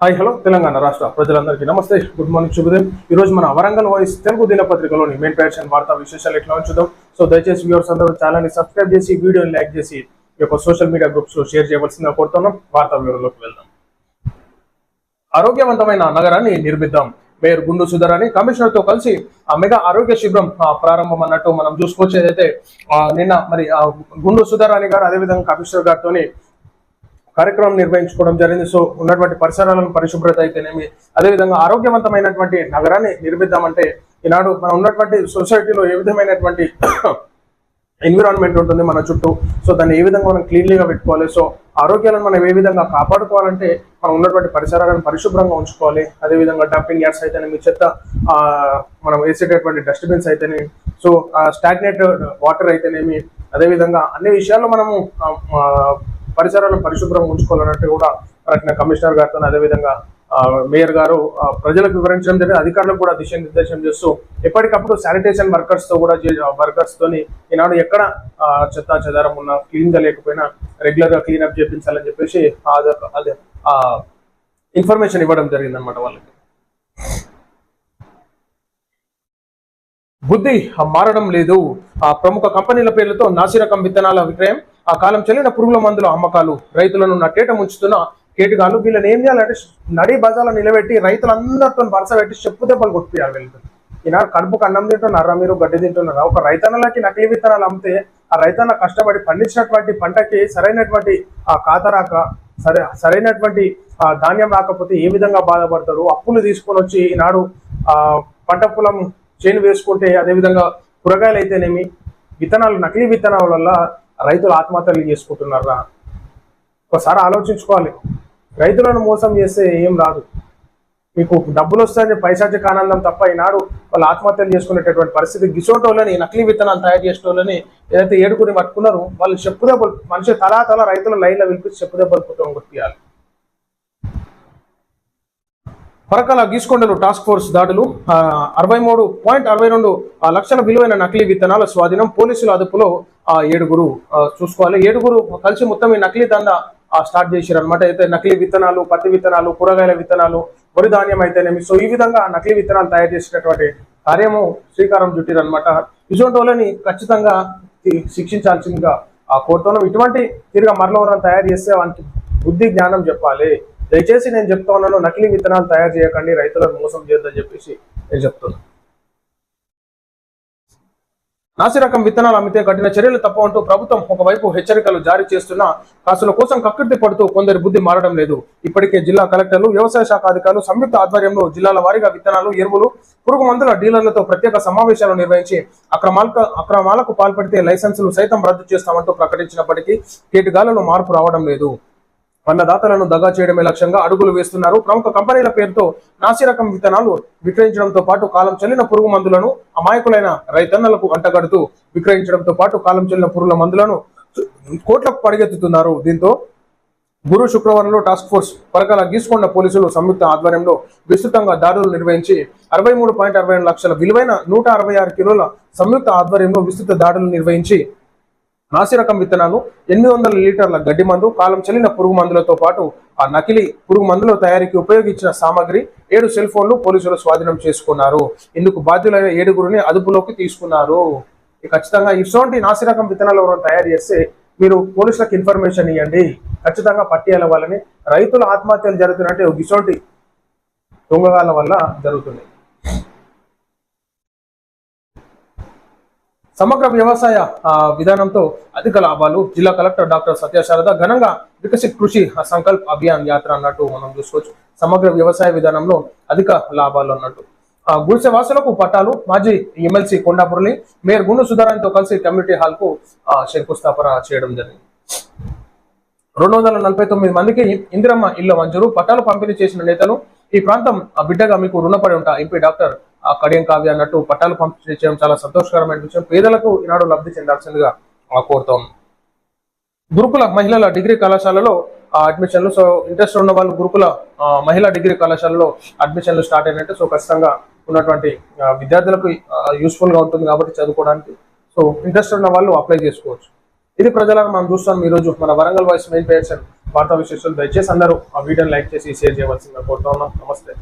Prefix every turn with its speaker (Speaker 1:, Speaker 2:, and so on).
Speaker 1: Hi hello Telangana రాష్ట్ర ప్రజలందరికీ నమస్తే. గుడ్ మార్నింగ్ శుభోదయం ఈ రోజు మన వరంగల్ వాయిస్ తెలుగు దినపత్రికలోని మెయిన్ ప్యాషన్ వార్తా విశేషాలు ఎట్లా ఉంచుదాం? సో దయచేసి వ్యూవర్స్ అందరూ ఛానల్ని సబ్స్క్రైబ్ చేసి వీడియోని లైక్ చేసి ఈ యొక్క సోషల్ మీడియా గ్రూప్స్లో షేర్ చేయవలసిందిగా కోరుతున్నాం. వార్తా వివరంలోకి వెళ్దాం. ఆరోగ్యవంతమైన నగరాన్ని నిర్మిద్దాం. మేయర్ గుండు సుధర్ అని కమిషనర్తో కలిసి ఆ మెగా ఆరోగ్య శిబిరం ఆ, ప్రారంభం అన్నట్టు మనం చూసుకోవచ్చు ఏదైతే నిన్న మరి గుండు సుధర్ అని గారు అదేవిధంగా కమిషనర్ గారితో కార్యక్రమం నిర్వహించుకోవడం జరిగింది. సో ఉన్నటువంటి పరిసరాలను పరిశుభ్రత అయితేనేమి అదేవిధంగా ఆరోగ్యవంతమైనటువంటి నగరాన్ని నిర్మిద్దామంటే ఈనాడు మనం ఉన్నటువంటి సొసైటీలో ఏ విధమైనటువంటి ఎన్విరాన్మెంట్ ఉంటుంది మన చుట్టూ. సో దాన్ని ఏ విధంగా మనం క్లీన్లీగా పెట్టుకోవాలి. సో ఆరోగ్యాలను మనం ఏ విధంగా కాపాడుకోవాలంటే మనం ఉన్నటువంటి పరిసరాలను పరిశుభ్రంగా ఉంచుకోవాలి. అదేవిధంగా డంపింగ్ యార్డ్స్ అయితేనేమి చెత్త మనం వేసేటటువంటి డస్ట్బిన్స్ అయితేనేమి సో స్టాగ్నేట్ వాటర్ అయితేనేమి అదేవిధంగా అన్ని విషయాల్లో మనము పరిసరాలను పరిశుభ్రంగా ఉంచుకోవాలన్నట్టు కూడా ప్రకటన కమిషనర్ గారితో అదేవిధంగా మేయర్ గారు ఆ, ప్రజలకు వివరించడం జరిగింది. అధికారులకు కూడా దిశానిర్దేశం చేస్తూ ఎప్పటికప్పుడు శానిటేషన్ వర్కర్స్తో కూడా వర్కర్స్ తోని ఈనాడు ఎక్కడ చెత్త చెదారం ఉన్నా క్లీన్గా లేకపోయినా రెగ్యులర్గా క్లీన్ అప్ చేపించాలని చెప్పేసి అదే ఇన్ఫర్మేషన్ ఇవ్వడం జరిగింది అనమాట వాళ్ళకి. బుద్ధి మారడం లేదు. ఆ ప్రముఖ కంపెనీల పేర్లతో నాసిరకం విత్తనాల విక్రయం ఆ కాలం చెల్లిన పురుగుల మందుల అమ్మకాలు రైతులను నట్టేట ముంచుతున్న కేటుగాలు వీళ్ళని ఏం చేయాలంటే నడి బజార్లో నిలబెట్టి రైతులందరితో వరుస పెట్టి చెప్పు దెబ్బలు కొట్టియాలి వీళ్ళతో. ఈనాడు కడుపుకు అన్నం తింటున్నారా మీరు గడ్డి తింటున్నారా. ఒక రైతన్నలకి నకిలీ విత్తనాలు అమ్మితే ఆ రైతన్న కష్టపడి పండించినటువంటి పంటకి సరైనటువంటి ఆ కాతరాక సరే సరైనటువంటి ఆ ధాన్యం రాకపోతే ఏ విధంగా బాధపడతాడు అప్పులు తీసుకొని వచ్చి ఈనాడు ఆ పంట పొలం చేను వేసుకుంటే అదేవిధంగా కూరగాయలు అయితేనేమి విత్తనాలు నకిలీ విత్తనాల వల్ల రైతులు ఆత్మహత్యలు చేసుకుంటున్నారా? ఒకసారి ఆలోచించుకోవాలి. రైతులను మోసం చేస్తే ఏం రాదు. మీకు డబ్బులు వస్తాయని పైశాచిక ఆనందం తప్ప ఈనాడు వాళ్ళు ఆత్మహత్యలు చేసుకునేటటువంటి పరిస్థితి గిసోటోళ్ళని నకిలీ విత్తనాలు తయారు చేసేటోళ్ళని ఏదైతే ఏడుకుని పట్టుకున్నారో వాళ్ళు చెప్పు దెబ్బలు మనిషి తలా తల రైతుల లైన్లో పిలిపించి చెప్పు దెబ్బలు గుర్తియాలి కొట్టియాలి. పరకాల గీసుకొండలు టాస్క్ ఫోర్స్ దాడులు అరవై మూడు పాయింట్ అరవై రెండు ఆ, లక్షల విలువైన నకిలీ విత్తనాల స్వాధీనం పోలీసుల అదుపులో ఆ, ఏడుగురు చూసుకోవాలి. ఏడుగురు కలిసి మొత్తం ఈ నకిలీ దందా ఆ, స్టార్ట్ చేశారు అనమాట అయితే నకిలీ విత్తనాలు పత్తి విత్తనాలు కూరగాయల విత్తనాలు వరి ధాన్యం అయితేనేమి సో ఈ విధంగా నకిలీ విత్తనాలు తయారు చేసినటువంటి కార్యము శ్రీకారం చుట్టారు అనమాట ఇటువంటి వాళ్ళని ఖచ్చితంగా శిక్షించాల్సిందిగా ఆ కోరుతున్నాం. ఇటువంటి తిరిగి మరల తయారు చేస్తే వానికి బుద్ధి జ్ఞానం చెప్పాలి. దయచేసి నేను చెప్తా ఉన్నాను నకిలీ విత్తనాలు తయారు చేయకండి రైతులను మోసం చేయొద్దని చెప్పేసి నేను చెప్తున్నాను నాసిరకం విత్తనాలు అమ్మితే కఠిన చర్యలు తప్ప అంటూ ప్రభుత్వం ఒకవైపు హెచ్చరికలు జారీ చేస్తున్నా కాసుల కోసం కక్కుర్తి పడుతూ కొందరి బుద్ధి మారడం లేదు. ఇప్పటికే జిల్లా కలెక్టర్లు వ్యవసాయ శాఖ అధికారులు సంయుక్త ఆధ్వర్యంలో జిల్లాల వారీగా విత్తనాలు ఎరువులు పురుగు మందుల డీలర్లతో ప్రత్యేక సమావేశాలు నిర్వహించి అక్రమాలకు అక్రమాలకు పాల్పడితే లైసెన్సులు సైతం రద్దు చేస్తామంటూ ప్రకటించినప్పటికీ కేటుగాలలో మార్పు రావడం లేదు. అన్నదాతలను దగా చేయడమే లక్ష్యంగా అడుగులు వేస్తున్నారు. ప్రముఖ కంపెనీల పేరుతో నాసిరకం విత్తనాలు విక్రయించడంతో పాటు కాలం చెల్లిన పురుగు మందులను అమాయకులైన రైతన్నలకు అంటగడుతూ విక్రయించడంతో పాటు కాలం చెల్లిన పురుగుల మందులను కోట్లకు పడిగెత్తుతున్నారు దీంతో గురు శుక్రవారంలో టాస్క్ ఫోర్స్ పరకాల గీసుకొండ పోలీసులు సంయుక్త ఆధ్వర్యంలో విస్తృతంగా దాడులు నిర్వహించి అరవై మూడు పాయింట్ అరవై లక్షల విలువైన నూట అరవై ఆరు కిలోల సంయుక్త ఆధ్వర్యంలో విస్తృత దాడులు నిర్వహించి నాసిరకం విత్తనాలు ఎనిమిది వందల లీటర్ల గడ్డి మందు కాలం చెల్లిన పురుగు మందులతో పాటు ఆ నకిలీ పురుగు మందుల తయారీకి ఉపయోగించిన సామాగ్రి ఏడు సెల్ ఫోన్లు పోలీసులు స్వాధీనం చేసుకున్నారు. ఇందుకు బాధ్యులైన ఏడుగురిని అదుపులోకి తీసుకున్నారు. ఖచ్చితంగా ఇటువంటి నాసిరకం విత్తనాలు ఎవరైనా తయారు చేస్తే మీరు పోలీసులకు ఇన్ఫర్మేషన్ ఇవ్వండి. ఖచ్చితంగా పట్టేయాల వాళ్ళని రైతుల ఆత్మహత్యలు జరుగుతున్నట్టే ఇటువంటి దొంగగాల వల్ల జరుగుతుంది సమగ్ర వ్యవసాయ విధానంతో అధిక లాభాలు జిల్లా కలెక్టర్ డాక్టర్ సత్యశారద ఘనంగా వికసిత్ కృషి సంకల్ప్ అభియాన్ యాత్ర అన్నట్టు మనం చూసుకోవచ్చు. సమగ్ర వ్యవసాయ విధానంలో అధిక లాభాలు అన్నట్టు. ఆ, గుడిసె వాసులకు పట్టాలు మాజీ ఎమ్మెల్సీ కొండాపురలి మేయర్ గుండు సుధారాయణతో కలిసి కమ్యూనిటీ హాల్కు ఆ, శంకుస్థాపన చేయడం జరిగింది. రెండు వందల నలభై తొమ్మిది మందికి ఇందిరమ్మ ఇళ్ళ మంజూరు పట్టాలు పంపిణీ చేసిన నేతలు ఈ ప్రాంతం ఆ బిడ్డగా మీకు రుణపడి ఉంటా ఎంపీ డాక్టర్ కడియం కావ్య అన్నట్టు పట్టాలు పంపిణీ చేయడం చాలా సంతోషకరమైన విషయం. పేదలకు ఈనాడు లబ్ధి చెందాల్సిందిగా కోరుతాం. గురుకుల మహిళల డిగ్రీ కళాశాలలో ఆ, అడ్మిషన్లు సో ఇంట్రెస్ట్ ఉన్న వాళ్ళు గురుకుల మహిళా డిగ్రీ కళాశాలలో అడ్మిషన్లు స్టార్ట్ అయినట్టు సో ఖచ్చితంగా ఉన్నటువంటి విద్యార్థులకు యూస్ఫుల్గా ఉంటుంది కాబట్టి చదువుకోవడానికి. సో ఇంట్రెస్ట్ ఉన్న వాళ్ళు అప్లై చేసుకోవచ్చు. ఇది ప్రజలను మనం చూస్తాం ఈ రోజు మన వరంగల్ వాయిస్ మెయిన్ పేర్సన్ వార్తా విశేషాలు దయచేసి అందరూ ఆ వీడియోని లైక్ చేసి షేర్ చేయవలసిందిగా కోరుతా ఉన్నాం. నమస్తే.